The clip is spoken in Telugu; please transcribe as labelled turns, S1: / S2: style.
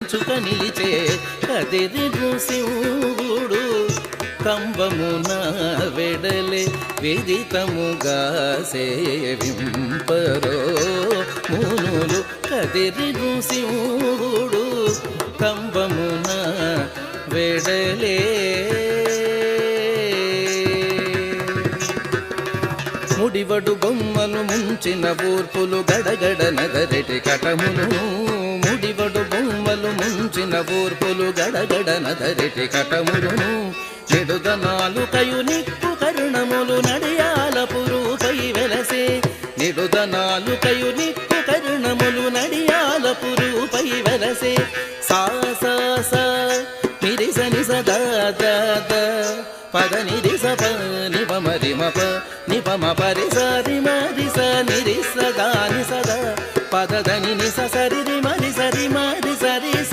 S1: చుక నిలిచే కదిరి శివుడు కంబమున వెడలే విదితముగా సేవింపరో. మునులు కదిరి శివుడు కంబమున వెడలే. ముడివడు బొమ్మలు ముంచిన ఊర్పులు గడగడ నగరెటి కటములు బొమ్మలు ఊర్పులు గడగడన ధరిటి కటములు నిడుదనాలు కయు నిక్కు కరుణములు నడియాల పురుపై వెలసే నిడుదనాలు కయు నిక్కు కరుణములు నడియాల పురుపై వెలసే సా సా సా నిరిస నిస దా పద నిరిస ప నిప మరి మప నిప మ పరి సరి మరి స నిరిస దాని సద పద దని ని సరి మరి సరి మరి